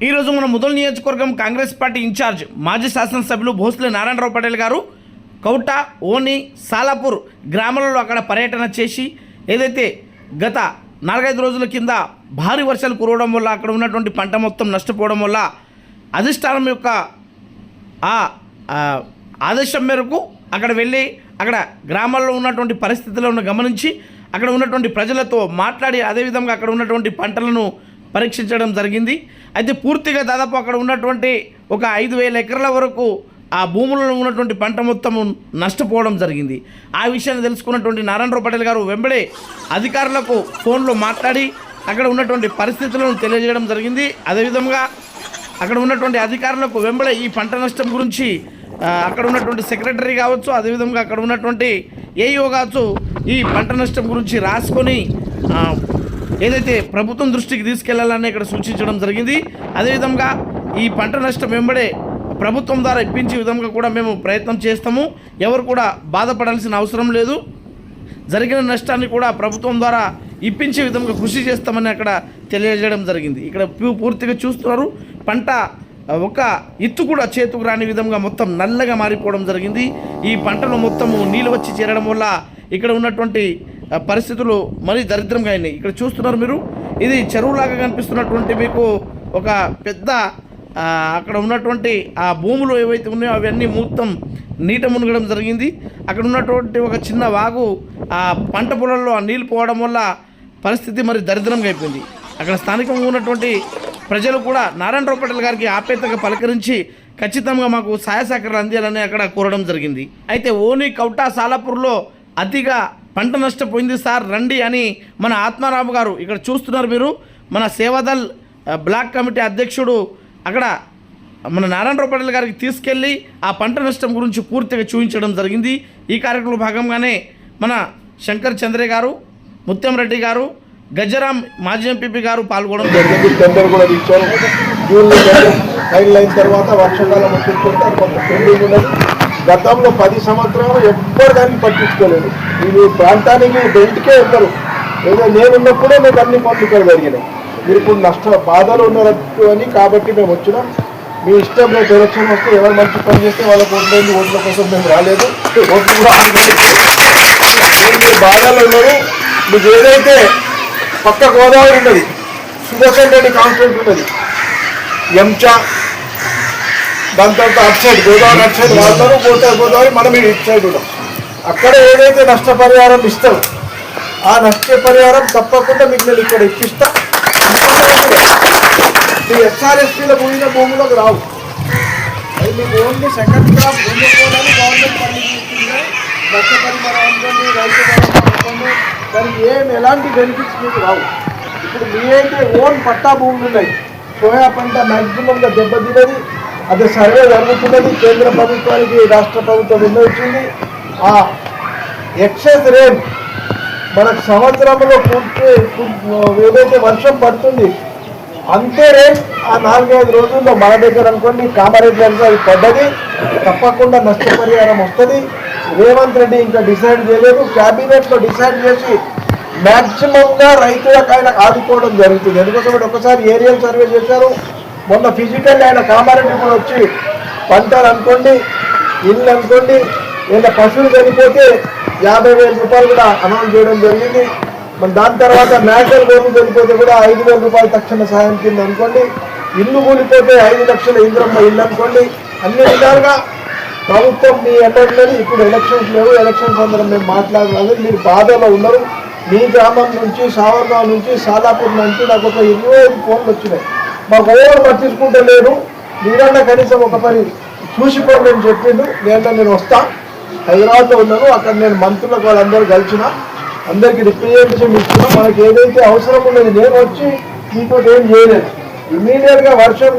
ఈరోజు మన ముదల్ నియోజకవర్గం కాంగ్రెస్ పార్టీ ఇన్ఛార్జ్ మాజీ శాసనసభ్యులు భోస్లే నారాయణరావు పటేల్ గారు కౌట ఓని సాలాపూర్ గ్రామాలలో అక్కడ పర్యటన చేసి ఏదైతే గత నాలుగైదు రోజుల కింద భారీ వర్షాలు కురవడం వల్ల అక్కడ ఉన్నటువంటి పంట మొత్తం నష్టపోవడం వల్ల అధిష్టానం యొక్క ఆ ఆ, ఆదేశం మేరకు అక్కడ వెళ్ళి అక్కడ గ్రామాల్లో ఉన్నటువంటి పరిస్థితులను గమనించి అక్కడ ఉన్నటువంటి ప్రజలతో మాట్లాడి అదేవిధంగా అక్కడ ఉన్నటువంటి పంటలను పరీక్షించడం జరిగింది. అయితే పూర్తిగా దాదాపు అక్కడ ఉన్నటువంటి ఒక ఐదు వేల ఎకరాల వరకు ఆ భూములలో ఉన్నటువంటి పంట మొత్తం నష్టపోవడం జరిగింది. ఆ విషయాన్ని తెలుసుకున్నటువంటి నారాయణరావు పటేల్ గారు వెంబడే అధికారులకు ఫోన్లో మాట్లాడి అక్కడ ఉన్నటువంటి పరిస్థితులను తెలియజేయడం జరిగింది. అదేవిధంగా అక్కడ ఉన్నటువంటి అధికారులకు వెంబడే ఈ పంట నష్టం గురించి అక్కడ ఉన్నటువంటి సెక్రటరీ కావచ్చు అదేవిధంగా అక్కడ ఉన్నటువంటి ఏఈఓ కావచ్చు ఈ పంట నష్టం గురించి రాసుకొని ఏదైతే ప్రభుత్వం దృష్టికి తీసుకెళ్ళాలని ఇక్కడ సూచించడం జరిగింది అదేవిధంగా ఈ పంట నష్టం వెంబడే ప్రభుత్వం ద్వారా ఇప్పించే విధంగా కూడా మేము ప్రయత్నం చేస్తాము. ఎవరు కూడా బాధపడాల్సిన అవసరం లేదు. జరిగిన నష్టాన్ని కూడా ప్రభుత్వం ద్వారా ఇప్పించే విధంగా కృషి చేస్తామని అక్కడ తెలియజేయడం జరిగింది. ఇక్కడ పూ- పూర్తిగా చూస్తున్నారు. పంట ఒక ఇత్తు కూడా చేతుకు రాని విధంగా మొత్తం నల్లగా మారిపోవడం జరిగింది. ఈ పంటలు మొత్తము నీళ్ళు వచ్చి చేరడం వల్ల ఇక్కడ ఉన్నటువంటి పరిస్థితులు మరీ దరిద్రంగా అయినాయి. ఇక్కడ చూస్తున్నారు మీరు ఇది చెరువులాగా కనిపిస్తున్నటువంటి మీకు ఒక పెద్ద అక్కడ ఉన్నటువంటి ఆ భూములు ఏవైతే ఉన్నాయో అవన్నీ మొత్తం నీట మునగడం జరిగింది. అక్కడ ఉన్నటువంటి ఒక చిన్న వాగు ఆ పంట పొలంలో ఆ నీళ్ళు పోవడం వల్ల పరిస్థితి మరి దరిద్రంగా అయిపోయింది. అక్కడ స్థానికంగా ఉన్నటువంటి ప్రజలు కూడా నారాయణరావు పటేల్ గారికి ఆప్యాయతగా పలకరించి ఖచ్చితంగా మాకు సహాయ సహకారాలు అందియాలని అక్కడ కోరడం జరిగింది. అయితే ఓని కౌటా సాలాపూర్లో అతిగా పంట నష్టపోయింది సార్ రండి అని మన ఆత్మారాము గారు ఇక్కడ చూస్తున్నారు మీరు. మన సేవాదల్ బ్లాక్ కమిటీ అధ్యక్షుడు అక్కడ మన నారాయణరావు పటేల్ గారికి తీసుకెళ్ళి ఆ పంట నష్టం గురించి పూర్తిగా చూపించడం జరిగింది. ఈ కార్యక్రమంలో భాగంగానే మన శంకర్ చంద్రే గారు ముత్యంరెడ్డి గారు గజరాం మాజీ ఎంపీపీ గారు పాల్గొనడం జరిగింది. టెండర్ కూడా ఇచ్చారు జూన్ ఫైనల్ అయిన తర్వాత వర్షాకాలం వచ్చేస్తుంటే కొంత పెండింగ్ ఉన్నది. గతంలో పది సంవత్సరాలు ఎవ్వరు దాన్ని పట్టించుకోలేదు. మీరు ప్రాంతానికి ప్రాంతానికి బెల్ట్కే ఉంటారు ఏదో నేనున్నప్పుడే మీకు అన్ని పనులు ఇక్కడ జరిగినాయి మీరు ఇప్పుడు నష్ట బాధలు ఉన్నారు అని కాబట్టి మేము వచ్చినాం. మీ ఇష్టం రేపు ఎలక్షన్ వస్తే ఎవరు మంచి పని చేస్తే వాళ్ళకు ఓట్లేదు ఓట్ల కోసం మేము రాలేదు. ఓట్లు కూడా మీరు బాధలు ఉన్నారు. మీకు ఏదైతే పక్క గోదావరి ఉన్నది సుదర్శన్ రెడ్డి కాన్స్టెంట్ ఉన్నది ఎంచా దాని తర్వాత అటు సైడ్ గోదావరి అటు సైడ్ వాడతారు పోతే గోదావరి మనం ఇటు సైడ్ ఉన్నాం అక్కడ ఏదైతే నష్టపరిహారం ఇస్తారో ఆ నష్టపరిహారం తప్పకుండా మీకు నేను ఇక్కడ ఇప్పిస్తా. మీ ఎస్ఆర్ఎస్పీలో పోయిన భూములకు రావు. అది మీకు ఓన్లీ సెకండ్ క్రాప్ దున్నుకోవడానికి గవర్నమెంట్ ఫండింగ్ ఇస్తుంది నష్టపరిహారం అనుకోండి రైతు అనుకోండి దానికి ఏం ఎలాంటి బెనిఫిట్స్ మీకు రావు. ఇప్పుడు మీ అయితే ఓన్ పట్టా భూములు ఉన్నాయి. సోయా పంట మ్యాక్సిమంగా దెబ్బతిన్నది అది సర్వే జరుగుతున్నది. కేంద్ర ప్రభుత్వానికి రాష్ట్ర ప్రభుత్వం నిర్ణయించింది ఆ ఎక్సెస్ రేట్ మనకు సంవత్సరంలో పూర్తి ఏదైతే వర్షం పడుతుంది అంతే రేట్ ఆ నాలుగైదు రోజుల్లో మన దగ్గర అనుకోండి కామారెడ్డి అనుకో అది పడ్డది తప్పకుండా నష్టపరిహారం వస్తుంది. రేవంత్ రెడ్డి ఇంకా డిసైడ్ చేయలేదు. క్యాబినెట్లో డిసైడ్ చేసి మ్యాక్సిమంగా రైతులకు ఆయన ఆదుకోవడం జరుగుతుంది. ఎందుకోసం ఒకసారి ఏరియల్ సర్వే చేశారు. మొన్న ఫిజికల్ ఆయన కామారెడ్డి కూడా వచ్చి పంటలు అనుకోండి ఇల్లు అనుకోండి ఏదైనా పశువులు చనిపోతే యాభై వేల రూపాయలు కూడా అనౌన్స్ చేయడం జరిగింది. మరి దాని తర్వాత నేషనల్ గవర్నమెంట్ చనిపోతే కూడా ఐదు వేల రూపాయలు తక్షణ సాయం కింద అనుకోండి ఇల్లు కూలిపోతే ఐదు లక్షల ఇంద్రమ్మ ఇల్లు అనుకోండి అన్ని విధాలుగా ప్రభుత్వం మీ ఎన్నట్లేదు ఇప్పుడు ఎలక్షన్స్ లేవు ఎలక్షన్స్ అందరం మేము మాట్లాడలేదు మీరు బాధలో ఉన్నారు. మీ గ్రామం నుంచి సావర్గాం నుంచి సాదాపూర్ నుంచి నాకు ఒక ఇరవై ఐదు ఫోన్లు వచ్చినాయి. మాకు ఓవర్ పట్టించుకుంటలేరు మీరన్నా కనీసం ఒక పని చూసిపోండి అని చెప్పిండు. నేను నేను వస్తా. హైదరాబాద్లో ఉన్నాను. అక్కడ నేను మంత్రులకు వాళ్ళందరూ కలిసిన అందరికి రిప్రజెంటేషన్ ఇస్తున్నా మనకి ఏదైతే అవసరం ఉన్నది నేను వచ్చి మీతో ఏం చేయలేదు. ఇమీడియట్గా వర్షం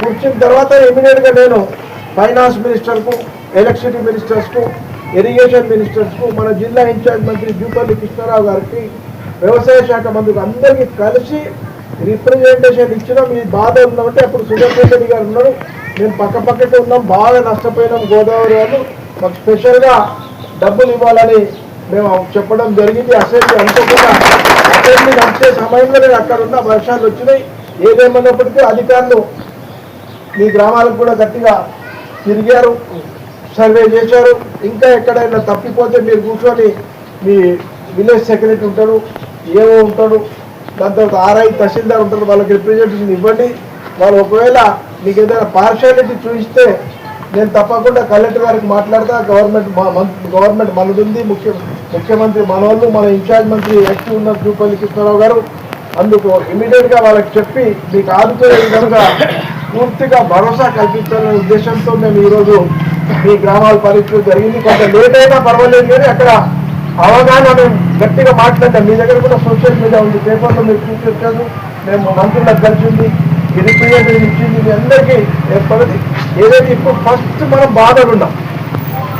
కూర్చున్న తర్వాత ఇమీడియట్గా నేను ఫైనాన్స్ మినిస్టర్కు ఎలక్ట్రిసిటీ మినిస్టర్స్కు ఇరిగేషన్ మినిస్టర్స్కు మన జిల్లా ఇన్ఛార్జ్ మంత్రి జూపల్లి కృష్ణారావు గారికి వ్యవసాయ శాఖ మంత్రికి అందరికీ కలిసి రిప్రజెంటేషన్ ఇచ్చిన మీ బాధ ఉందంటే అప్పుడు సుదర్శన్ రెడ్డి గారు ఉన్నారు. మేము పక్క పక్కకి ఉన్నాం బాగా నష్టపోయినాం గోదావరి వాళ్ళు. మాకు స్పెషల్గా డబ్బులు ఇవ్వాలని మేము చెప్పడం జరిగింది. అసెంబ్లీ అనుకోకుండా అసెంబ్లీ నడిచే సమయంలో నేను అక్కడ ఉన్న వర్షాలు వచ్చినాయి. ఏదేమన్నప్పటికీ అధికారులు మీ గ్రామాలకు కూడా గట్టిగా తిరిగారు సర్వే చేశారు. ఇంకా ఎక్కడైనా తప్పిపోతే మీరు కూర్చొని మీ విలేజ్ సెక్రటరీ ఉంటాడు ఏవో ఉంటాడు. దాని తర్వాత ఆర్ఐ తహసీల్దార్ ఉంటారు వాళ్ళకి రిప్రజెంటేషన్ ఇవ్వండి. వాళ్ళు ఒకవేళ మీకు ఏదైనా పార్షాలిటీ చూపిస్తే నేను తప్పకుండా కలెక్టర్ గారికి మాట్లాడతా. గవర్నమెంట్ గవర్నమెంట్ మం- గవర్నమెంట్ మనదుంది. ముఖ్య ముఖ్యమంత్రి మనోళ్ళు మన ఇన్ఛార్జ్ మంత్రి ఎక్స్ ఉన్న తిరుపతి కృష్ణారావు గారు అందుకు ఇమీడియట్గా వాళ్ళకి చెప్పి మీకు ఆదుకునే విధంగా పూర్తిగా భరోసా కల్పించాలనే ఉద్దేశంతో మేము ఈరోజు మీ గ్రామాల పరీక్షలు జరిగింది. కొంత లేట్ అయినా పర్వాలేదు కానీ అక్కడ అవగాహన మేము గట్టిగా మాట్లాడాం మీ దగ్గర కూడా సోషల్ మీడియా ఉంది. పేపర్లో మీరు చూపించారు మేము మంత్రులకు కలిసింది ఈ రిప్రజెంటేటివ్ ఇచ్చింది. మీ అందరికీ ఏర్పడింది ఏదైతే ఇప్పుడు ఫస్ట్ మనం బాధలు ఉన్నాం.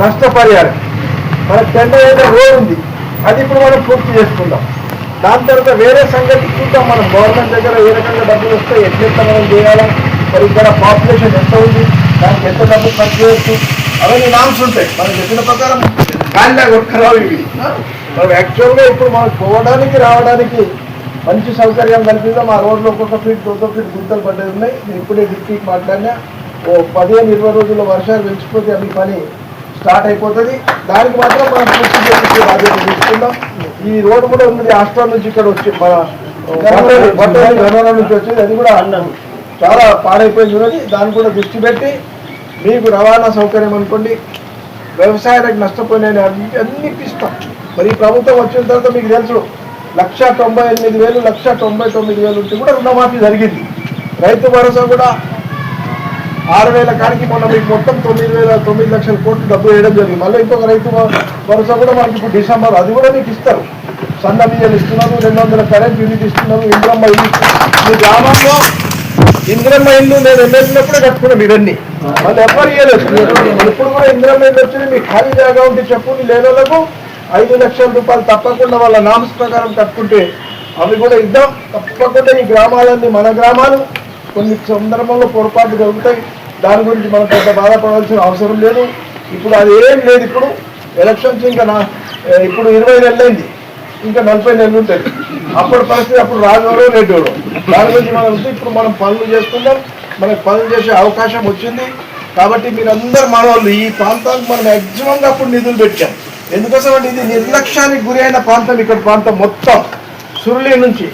నష్టపరిహారం. మన టెండర్ ఏదైనా రోడ్ ఉంది. అది ఇప్పుడు మనం పూర్తి చేసుకుందాం. దాని తర్వాత వేరే సంగతి చూద్దాం. మనం గవర్నమెంట్ దగ్గర ఏ రకంగా డబ్బులు వస్తే ఎట్లెట్లా మనం చేయాలా? మరి ఇక్కడ పాపులేషన్ ఎంత ఉంది? దానికి ఎంత డబ్బు ఖర్చు చేయొచ్చు? అవన్నీ నామ్స్ ఉంటాయి మనం చెప్పిన ప్రకారం కాళ్ళ కొట్టుకురావు ఇవి. మనం యాక్చువల్గా ఇప్పుడు మనం పోవడానికి రావడానికి మంచి సౌకర్యం కల్పిద్దాం ఆ రోడ్లో ఒక్కొక్క ఫీట్ ఒక్కొక్క ఫీట్ గుంతలు పడ్డది ఉన్నాయి. నేను ఇప్పుడే డిస్ట్రిక్ట్ మాట్లాడినా. ఓ పదిహేను ఇరవై రోజుల్లో వర్షాలు పెంచిపోతే అవి పని స్టార్ట్ అయిపోతుంది. దానికి మాత్రం మనం పూర్తి చేసి బాధ్యత తీసుకుందాం. ఈ రోడ్డు కూడా ఉంది హాస్టల్ నుంచి ఇక్కడ వచ్చి మన నుంచి. వచ్చేది. అది కూడా చాలా పాడైపోయింది ఉన్నది. దాన్ని కూడా దృష్టి పెట్టి మీకు రవాణా సౌకర్యం అనుకోండి. వ్యవసాయాలకు నష్టపోయిన అన్ని అన్ని ఇస్తాం మరి ఈ ప్రభుత్వం వచ్చిన తర్వాత మీకు తెలుసు లక్ష తొంభై ఎనిమిది వేలు లక్ష తొంభై తొమ్మిది వేలు ఉంటే కూడా రుణమాఫీ జరిగింది. రైతు భరోసా కూడా ఆరు వేల కాడికి మొన్న మీకు మొత్తం తొమ్మిది వేల తొమ్మిది లక్షల కోట్లు డబ్బు వేయడం జరిగింది. మళ్ళీ ఇంకొక రైతు భరోసా కూడా మనకి ఇప్పుడు డిసెంబర్ అది కూడా మీకు ఇస్తారు. సన్న బియ్యం ఇస్తున్నాము రెండు వందల కరెంట్ యూనిట్ ఇస్తున్నాము ఇంద్రమ్మ ఇల్లు మీ గ్రామంలో ఇంద్రమ్మ ఇల్లు నేను ఎమ్మెల్యేనప్పుడే కట్టుకున్నాం ఇవన్నీ. మళ్ళీ ఎవరు ఇవ్వలేదు ఇప్పుడు కూడా ఇంద్రమ్మ ఇల్లు వచ్చింది మీకు ఖాళీ జాగా ఉంటే చెప్పు లేనోళ్ళకు ఐదు లక్షల రూపాయలు తప్పకుండా వాళ్ళ నామ్స్ ప్రకారం కట్టుకుంటే అవి కూడా ఇద్దాం. తప్పకుండా ఈ గ్రామాలన్నీ మన గ్రామాలు. కొన్ని సందర్భంలో పొరపాటు జరుగుతాయి. దాని గురించి మనం పెద్ద బాధపడాల్సిన అవసరం లేదు. ఇప్పుడు అది ఏం లేదు ఇప్పుడు. ఎలక్షన్స్ ఇంకా నా ఇప్పుడు ఇరవై నెలలైంది ఇంకా నలభై నెలలు ఉంటాయి. అప్పుడు పరిస్థితి అప్పుడు రాజువారు రెడ్డివారు. దాని గురించి మనం ఇప్పుడు మనం పనులు చేస్తున్నాం మనకు పనులు చేసే అవకాశం వచ్చింది. కాబట్టి మీరందరూ మనవాళ్ళు ఈ ప్రాంతానికి మనం మ్యాక్సిమంగా అప్పుడు నిధులు పెట్టాం. ఎందుకోసం అంటే ఇది నిర్లక్ష్యానికి గురైన ప్రాంతం ఇక్కడ ప్రాంతం మొత్తం సురులి నుంచి.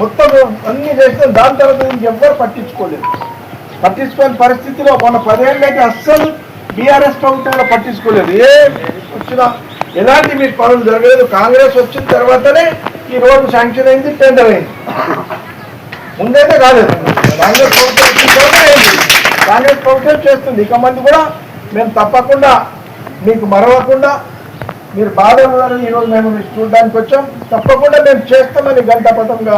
మొత్తం అన్ని చేస్తే దాని తర్వాత దీనికి ఎవ్వరు పట్టించుకోలేదు. పట్టించుకోని పరిస్థితిలో మన పదేళ్ళకి అస్సలు బీఆర్ఎస్ ప్రభుత్వంలో పట్టించుకోలేదు. ఏ వచ్చినా ఎలాంటి మీరు పనులు జరగలేదు. కాంగ్రెస్ వచ్చిన తర్వాతనే ఈ రోడ్డు శాంక్షన్ అయింది టెండర్ అయింది. ముందైతే కాలేదు. కాంగ్రెస్ ప్రభుత్వం వచ్చిన తర్వాత అయింది. కాంగ్రెస్ ప్రభుత్వం చేస్తుంది. ఇక మంది కూడా మేము తప్పకుండా మీకు మరవకుండా మీరు బాధ ఉన్నారని ఈరోజు మేము మీకు చూడడానికి వచ్చాం. తప్పకుండా మేము చేస్తామని గంటపథంగా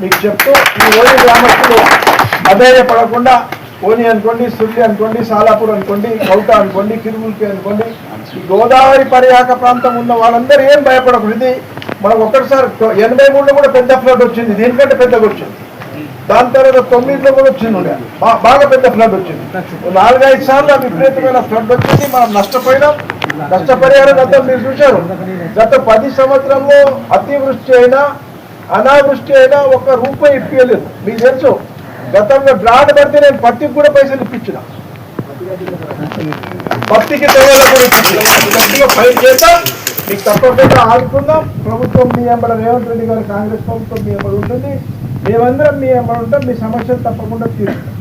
మీకు చెప్తూ ఈ ఓని గ్రామస్తులు అధైర్యపడకుండా ఓని అనుకోండి సుల్లి అనుకోండి సాలాపూర్ అనుకోండి కౌట అనుకోండి కిరుముల్కి అనుకోండి గోదావరి పరివాహక ప్రాంతం ఉన్న వాళ్ళందరూ ఏం భయపడకూడదు. మనం ఒక్కటిసారి ఎనభై మూడులో కూడా పెద్ద ఫ్లడ్ వచ్చింది. దీనికంటే పెద్దగా వచ్చింది. దాని తర్వాత తొమ్మిదిలో కూడా వచ్చింది బాగా పెద్ద ఫ్లడ్ వచ్చింది. నాలుగైదు సార్లు విపరీతమైన ఫ్లడ్ వచ్చింది. మనం నష్టపోయినాం. నష్టపరిహారం గతం మీరు చూశారు. గత పది సంవత్సరంలో అతివృష్టి అయినా అనావృష్టి అయినా ఒక్క రూపాయి ఇప్పించలేదు మీకు తెలుసు గతంలో డ్రాట్ పడితే నేను పత్తికి కూడా పైసలు ఇప్పించిన. పత్తికి తెగల కూడా చేద్దాం. మీకు తప్పకుండా ఆదుకుందాం. ప్రభుత్వం మీ ఎంబడ రేవంత్ రెడ్డి గారు కాంగ్రెస్ ప్రభుత్వం మీ ఎంబడి ఉంటుంది. మేమందరం మీ ఎంబడి ఉంటాం. మీ సమస్యలు తప్పకుండా తీరుస్తాం